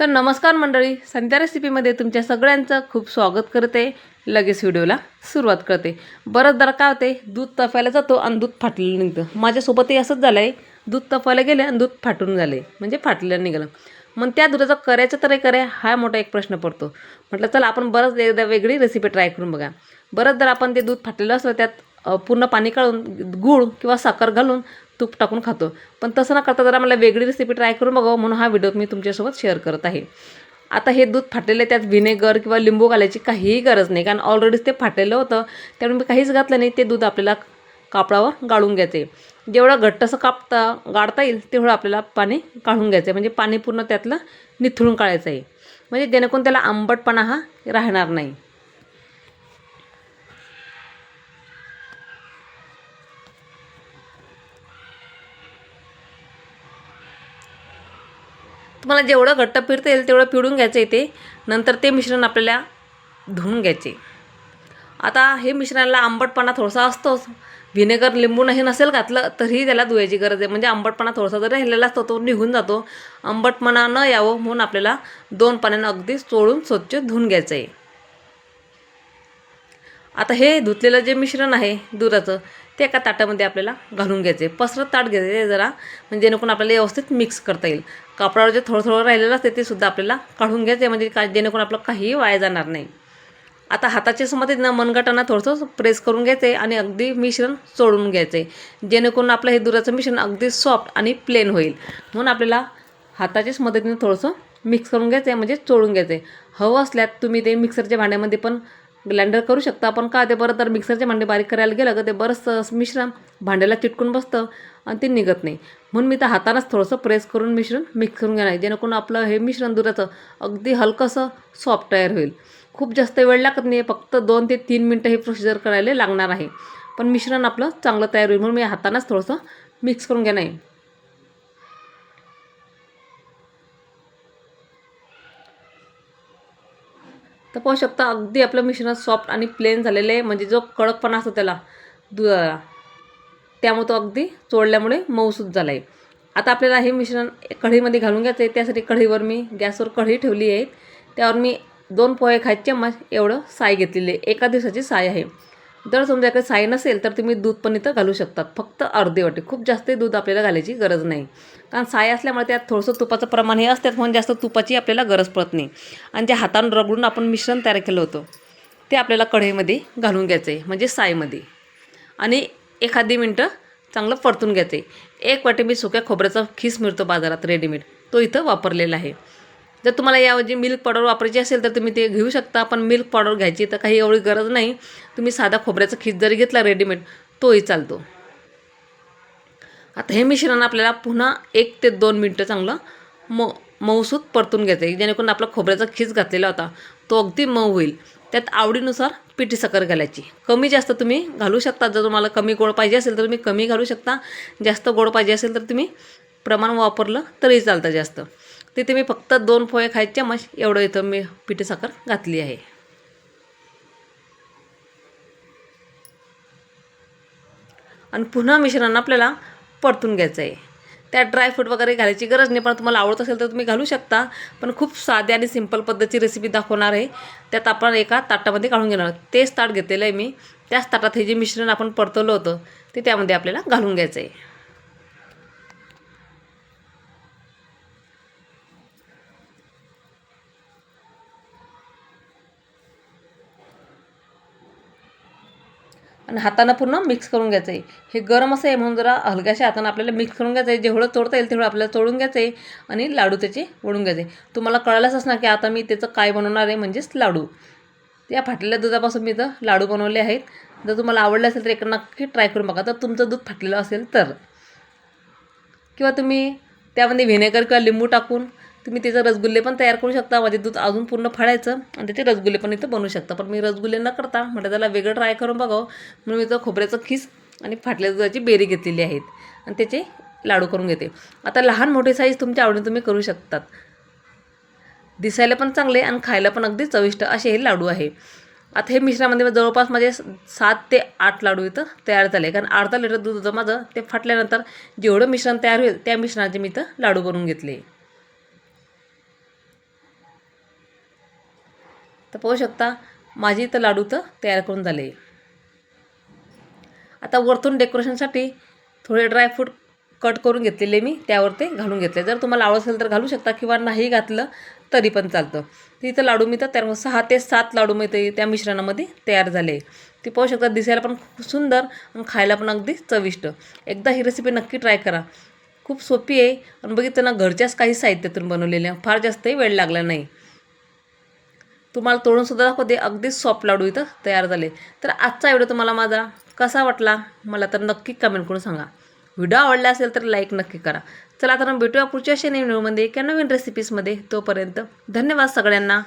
तर नमस्कार मंडळी संध्या रेसिपीमध्ये तुमच्या सगळ्यांचं खूप स्वागत करते. लगेच व्हिडिओला सुरुवात करते. बरंचदा काय होते दूध तफायला जातो आणि दूध फाटलेलं निघतं. माझ्यासोबतही असंच झालं आहे दूध तफायला गेले आणि दूध फाटून झाले. म्हणजे फाटलेलं निघालं. मग त्या दुधाचं करायचं तरी करे हा मोठा एक प्रश्न पडतो. म्हटलं चला आपण बरंच एकदा वेगळी रेसिपी ट्राय करून बघा. बरंच जर आपण ते दूध फाटलेलं असलं त्यात पूर्ण पाणी काढून गूळ किंवा साखर घालून तूप टाकून खातो. पण तसं न करता जरा मला वेगळी रेसिपी ट्राय करून बघावं म्हणून हा व्हिडिओ मी तुमच्यासोबत शेअर करत आहे. आता हे दूध फाटलेलं त्यात व्हिनेगर किंवा लिंबू घालायची काहीही गरज नाही. कारण ऑलरेडीच ते फाटलेलं होतं त्यामुळे मी काहीच घातलं नाही. ते दूध आपल्याला कापडावर गाळून घ्यायचे. जेवढं घट्टसं कापता गाळता येईल तेवढं आपल्याला पाणी काढून घ्यायचं आहे म्हणजे पाणी पूर्ण त्यातलं निथळून काढायचं आहे म्हणजे जेणेकरून त्याला आंबटपणा हा राहणार नाही. तुम्हाला जेवढं घट्ट फिरता येईल तेवढं पिळून घ्यायचं आहे ते नंतर ते मिश्रण आपल्याला धुवून घ्यायचे. आता हे मिश्रणाला आंबटपणा थोडासा असतोच. व्हिनेगर लिंबू नाही नसेल घातलं तरीही त्याला धुवायची गरज आहे. म्हणजे आंबटपणा थोडासा जरी राहिलेला असतो तो निघून जातो. आंबटपणा न यावं म्हणून आपल्याला दोन पाण्यानं अगदी चोळून स्वच्छ धुवून घ्यायचं आहे. आता हे धुतलेलं जे मिश्रण आहे दुधाचं ते एका ताटामध्ये आपल्याला घालून घ्यायचे. पसरत ताट घ्यायचे जरा म्हणजे जेणेकरून आपल्याला व्यवस्थित मिक्स करता येईल. कापडावर जे थोडं थोडं राहिलेलं असते ते सुद्धा आपल्याला काढून घ्यायचे म्हणजे का जेणेकरून आपलं काहीही वाया जाणार नाही. आता हाताच्या समतीनं मनगटांना थोडंसं प्रेस करून घ्यायचं आहे आणि अगदी मिश्रण चोळून घ्यायचं. आहे जेणेकरून आपलं हे दुधाचं मिश्रण अगदी सॉफ्ट आणि प्लेन होईल. म्हणून आपल्याला हाताच्याच मदतीने थोडंसं मिक्स करून घ्यायचं आहे म्हणजे चोळून घ्यायचं. आहे हवं असल्यात तुम्ही ते मिक्सरच्या भांड्यामध्ये पण ब्लेंडर करू शकता. पण का ते बरं तर मिक्सरचे भांडे बारीक करायला गेलं का ते बरंच मिश्रण भांड्याला चिटकून बसतं आणि ते निघत नाही. म्हणून मी तर हातानंच थोडंसं प्रेस करून मिश्रण मिक्स करून घेणार आहे. जेणेकरून आपलं हे मिश्रण दुधाचं अगदी हलकंसं सॉफ्ट तयार होईल. खूप जास्त वेळ लागत नाही. फक्त दोन ते तीन मिनटं हे प्रोसिजर करायला लागणार आहे. पण मिश्रण आपलं चांगलं तयार होईल. म्हणून मी हातानंच थोडंसं मिक्स करून घेणार आहे. तर पाहू शकता अगदी आपलं मिश्रण सॉफ्ट आणि प्लेन झालेलं आहे. म्हणजे जो कडकपणा असतो त्याला दुधाला त्यामुळे तो अगदी चोळल्यामुळे मऊसूद झाला आहे आता आपल्याला हे मिश्रण कढईमध्ये घालून घ्यायचं आहे. त्यासाठी कढईवर मी गॅसवर कढई ठेवली आहे. त्यावर मी दोन पोहे खायचे चम्मच एवढं साय घेतलेली आहे. एका दिवसाची साय आहे. जर तुमच्याकडे साय नसेल तर तुम्ही दूध पण इथं घालू शकतात. फक्त अर्धे वाटे. खूप जास्त दूध आपल्याला घालायची गरज नाही. कारण साय असल्यामुळे त्यात थोडंसं तुपाचं प्रमाण हे असतात म्हणून जास्त तुपाची आपल्याला गरज पडत नाही. आणि जे हातानं रगडून आपण मिश्रण तयार केलं होतं ते आपल्याला कढईमध्ये घालून घ्यायचं आहे म्हणजे सायमध्ये आणि एखादी मिनटं चांगलं परतून घ्यायचं आहे एक वाटी मी सुक्या खोबऱ्याचा खीस मिळतो बाजारात रेडीमेड. तो इथं वापरलेला आहे. जर तुम्हाला याऐवजी मिल्क पावडर वापरायची असेल तर तुम्ही ते घेऊ शकता पण मिल्क पावडर घ्यायची तर काही एवढी गरज नाही. तुम्ही साधा खोबऱ्याचा खीस जरी घेतला रेडीमेड तोही चालतो. आता हे मिश्रण आपल्याला पुन्हा एक ते दोन मिनटं चांगलं म मऊसूत परतून घ्यायचं आहे. जेणेकरून आपला खोबऱ्याचा खीस घातलेला होता तो अगदी मऊ होईल. त्यात आवडीनुसार पिठी साखर घालायची. कमी जास्त तुम्ही घालू शकता. जर तुम्हाला कमी गोड पाहिजे असेल तर तुम्ही कमी घालू शकता. जास्त गोड पाहिजे असेल तर तुम्ही प्रमाण वापरलं तरी चालतं जास्त. तिथे मी फक्त दोन पोहे खायचे चमच एवढं इथं मी पिठी साखर घातली आहे. आणि पुन्हा मिश्रण आपल्याला परतून घ्यायचं आहे त्यात ड्रायफ्रूट वगैरे घालायची गरज नाही पण तुम्हाला आवडत असेल तर तुम्ही घालू शकता. पण खूप साधी आणि सिंपल पद्धतीची रेसिपी दाखवणार आहे. त्यात आपण एका ताटामध्ये काढून घेणार तेच ताट घेतलेलं आहे मी. त्याच ताटात हे जे मिश्रण आपण परतवलं होतं ते त्यामध्ये आपल्याला घालून घ्यायचं आहे आणि हातानं पूर्ण मिक्स करून घ्यायचं आहे हे गरम असं आहे म्हणून जरा हलक्याशा हातानं आपल्याला मिक्स करून घ्यायचं आहे जेवढं तोडता येईल तेवढं आपल्याला तोडून घ्यायचं आहे आणि लाडू त्याचे ओढून घ्यायचे तुम्हाला कळालंच असणार की आता मी त्याचं काय बनवणार आहे म्हणजेच लाडू. या फाटलेल्या दुधापासून मी तर लाडू बनवले आहेत. जर तुम्हाला आवडलं असेल तर एक नक्की ट्राय करून बघा. तर तुमचं दूध फाटलेलं असेल तर. किंवा तुम्ही त्यामध्ये व्हिनेगर किंवा लिंबू टाकून तुम्ही त्याचं रसगुल्ले पण तयार करू शकता म्हणजे दूध अजून पूर्ण फाडायचं आणि त्याचे रसगुल्ले पण इथं बनवू शकता. पण मी रसगुल्ले न करता म्हटलं त्याला वेगळं ट्राय करून बघावं. म्हणून मी इथं खोबऱ्याचं खीस आणि फाटल्या दुधाची बेरी घेतलेली आहेत. आणि त्याचे लाडू करून घेते. आता लहान मोठे साईज तुमच्या आवडीने तुम्ही करू शकतात. दिसायला पण चांगले आणि खायला पण अगदी चविष्ट असे हे लाडू आहे. आता हे मिश्रामध्ये जवळपास माझे सात ते आठ लाडू इथं तयार झाले. कारण अर्धा लिटर दूध होतं माझं. ते फाटल्यानंतर जेवढं मिश्रण तयार होईल त्या मिश्रणाचे मी इथं लाडू करून घेतले. तर पाहू शकता माझी इथं लाडू तर तयार करून झाले. आता वरतून डेकोरेशनसाठी थोडे ड्रायफ्रूट कट करून घेतलेले मी त्यावर ते घालून घेतले. जर तुम्हाला आवडत असेल तर घालू शकता किंवा नाही घातलं तरी पण चालतं. तर इथं लाडू मी तर तयार सहा ते सात लाडू मी ते त्या मिश्रणामध्ये तयार झाले. ती पाहू शकता दिसायला पण खूप सुंदर आणि खायला पण अगदी चविष्ट. एकदा ही रेसिपी नक्की ट्राय करा. खूप सोपी आहे आणि बघितलं ना घरच्याच काही साहित्यातून बनवलेल्या फार जास्तही वेळ लागला नाही. तुम्हाला तोडून सुद्धा दाखवते. अगदी सॉफ्ट लाडू इथं तयार झाले. तर आजचा व्हिडिओ तुम्हाला माझा कसा वाटला मला तर नक्की कमेंट करून सांगा. व्हिडिओ आवडला असेल तर लाईक नक्की करा. चला तर मग भेटूया पुढच्या अशा नवीन व्हिडिओमध्ये किंवा नवीन रेसिपीजमध्ये तोपर्यंत धन्यवाद सगळ्यांना.